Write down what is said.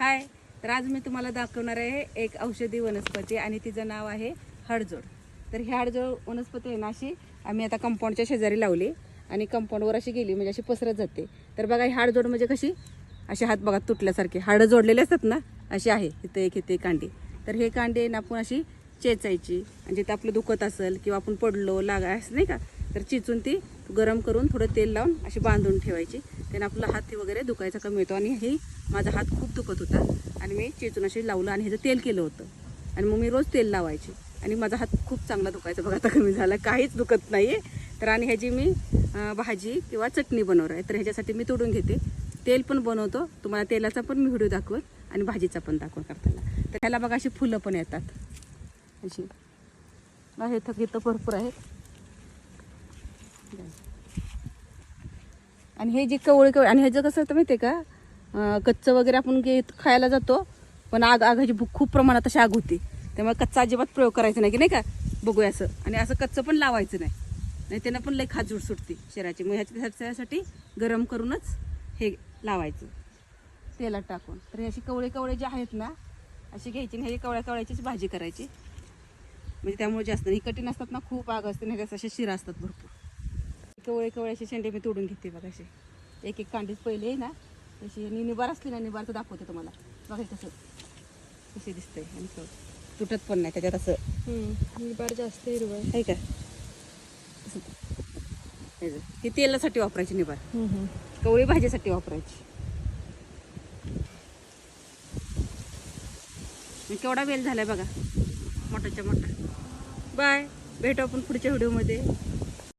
हाय. तर आज मी तुम्हाला दाखवणार आहे एक औषधी वनस्पती आणि तिचं नाव आहे हडजोड. तर ही हडजोड वनस्पती आहे ना अशी आम्ही आता कंपाऊंडच्या शेजारी लावली आणि कंपाऊंडवर अशी गेली म्हणजे अशी पसरत जाते. तर बघा ही हाडजोड म्हणजे कशी? असे हात बघा तुटल्यासारखे. हाडं जोडलेले असतात ना अशी आहे. इथे एक इथे कांडी. तर हे कांडी आहे ना आपण अशी चेचायची. आणि जिथं आपलं दुखत असेल किंवा आपण पडलो लागा असं नाही का? तर चिचून ती गरम करून थोडं तेल लावून अशी बांधून ठेवायची. त्याने आपला हात वगैरे दुखायचा कमी होतो आणि हे माझा हात खूप दुखत होता. आणि मी चेचून अशी लावलं आणि ह्याचं तेल केलं होतं. आणि मग मी रोज तेल लावायचे. आणि माझा हात खूप चांगला दुखायचा बघा आता कमी झाला. काहीच दुखत नाही आहे तर आणि ह्याची मी भाजी किंवा चटणी बनवणार आहे. तर ह्याच्यासाठी मी तोडून घेते. तेल पण बनवतो. तुम्हाला तेलाचा पण मी व्हिडिओ दाखवत आणि भाजीचा पण दाखवत करताना. तर ह्याला बघा अशी फुलं पण येतात. अशी. आहे थक इथं भरपूर आहेत. आणि हे जे कवळे कवळे आणि ह्याचं कसं होतं माहिती आहे का कच्चं वगैरे आपण घेत खायला जातो पण आग आगाची भूक खूप प्रमाणात अशी आग होती. त्यामुळे कच्चा अजिबात प्रयोग करायचा नाही की नाही का? बघूया असं. आणि असं कच्चं पण लावायचं नाही. नाही त्यानं पण लई खाजूड सुटते शरीराची. मग ह्याच्या ह्याच्यासाठी गरम करूनच हे लावायचं. तेलात टाकून. तर अशी कवळे कवळे जे आहेत ना अशी घ्यायची आणि हे कवळ्या कवळ्याचीच भाजी करायची. म्हणजे त्यामुळे जास्त हे कठीण असतात ना खूप आग असते नाही अशा शिरा असतात भरपूर. कवळे कवळ्याचे शेंडे मी तोडून घेते बघा असे. एक एक कांडीच पहिले आहे ना तशी आणि निबार असते ना निबारचं दाखवते तुम्हाला. बघा कसं कसे दिसतंय आणि. तुटत पण नाही त्याच्यात असं. निबार जास्त हिरवं आहे. का. हे. ही तेलासाठी वापरायची निबार. कवळी भाजीसाठी वापरायची. केवढा वेळ झालाय बघा. मोठाच्या मोठा बाय. भेटू आपण पुढच्या व्हिडिओमध्ये.